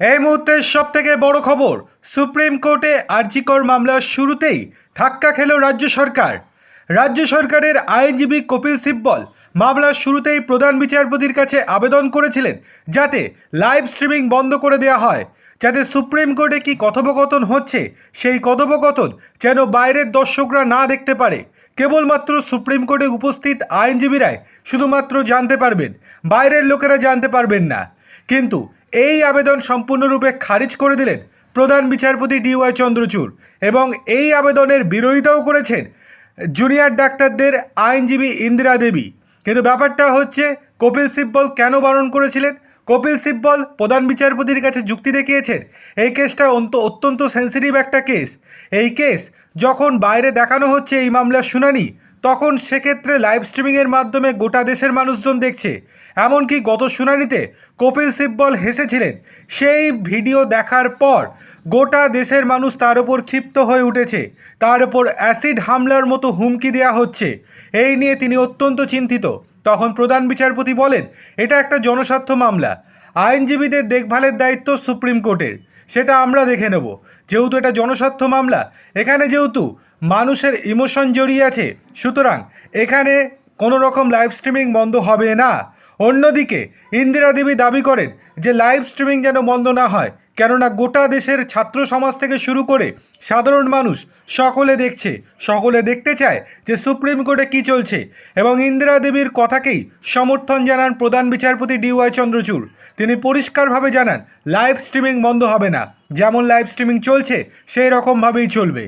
এই মুহূর্তের সব থেকে বড় খবর, সুপ্রিম কোর্টে আর্জিকর মামলার শুরুতেই ধাক্কা খেল রাজ্য সরকার। রাজ্য সরকারের আইনজীবী কপিল সিব্বল মামলার শুরুতেই প্রধান বিচারপতির কাছে আবেদন করেছিলেন যাতে লাইভ স্ট্রিমিং বন্ধ করে দেওয়া হয়। যাতে সুপ্রিম কোর্টে কি কথোপকথন হচ্ছে, সেই কথোপকথন যেন বাইরের দর্শকরা না দেখতে পারে। কেবলমাত্র সুপ্রিম কোর্টে উপস্থিত আইনজীবীরাই শুধুমাত্র জানতে পারবেন, বাইরের লোকেরা জানতে পারবেন না। কিন্তু এই আবেদন সম্পূর্ণরূপে খারিজ করে দিলেন প্রধান বিচারপতি ডিওয়াই চন্দ্রচূড় এবং এই আবেদনের বিরোধিতাও করেছেন জুনিয়র ডাক্তারদের আইনজীবী ইন্দিরা দেবী। কিন্তু ব্যাপারটা হচ্ছে, কপিল সিব্বল কেন বারণ করেছিলেন? কপিল সিব্বল প্রধান বিচারপতির কাছে যুক্তি দেখিয়েছেন, এই কেসটা অন্ত, অত্যন্ত সেন্সিটিভ একটা কেস। এই কেস যখন বাইরে দেখানো হচ্ছে এই মামলার শুনানি তখন সেক্ষেত্রে লাইভ স্ট্রিমিংয়ের মাধ্যমে গোটা দেশের মানুষজন দেখছে। এমনকি গত শুনানিতে কপিল সিব্বল হেসেছিলেন, সেই ভিডিও দেখার পর গোটা দেশের মানুষ তার উপর ক্ষিপ্ত হয়ে উঠেছে। তার উপর অ্যাসিড হামলার মতো হুমকি দেওয়া হচ্ছে। এই নিয়ে তিনি অত্যন্ত চিন্তিত। তখন প্রধান বিচারপতি বলেন, এটা একটা জনস্বার্থ মামলা। আইনজীবীদের দেখভালের দায়িত্ব সুপ্রিম কোর্টের। সেটা আমরা দেখে নেব। যেহেতু এটা জনস্বার্থ মামলা, এখানে যেহেতু মানুষের ইমোশন জড়িয়ে আছে। সুতরাং এখানে কোনো রকম লাইভ স্ট্রিমিং বন্ধ হবে না। অন্যদিকে ইন্দিরা দেবী দাবি করেন যে লাইভ স্ট্রিমিং যেন বন্ধ না হয়, কেননা গোটা দেশের ছাত্র সমাজ থেকে শুরু করে সাধারণ মানুষ সকলে দেখছে, সকলে দেখতে চায় যে সুপ্রিম কোর্টে কী চলছে এবং ইন্দিরা দেবীর কথাকেই সমর্থন জানান প্রধান বিচারপতি ডিওয়াই চন্দ্রচূড়। তিনি পরিষ্কারভাবে জানান লাইভ স্ট্রিমিং বন্ধ হবে না। যেমন লাইভ স্ট্রিমিং চলছে, সেই রকমভাবেই চলবে।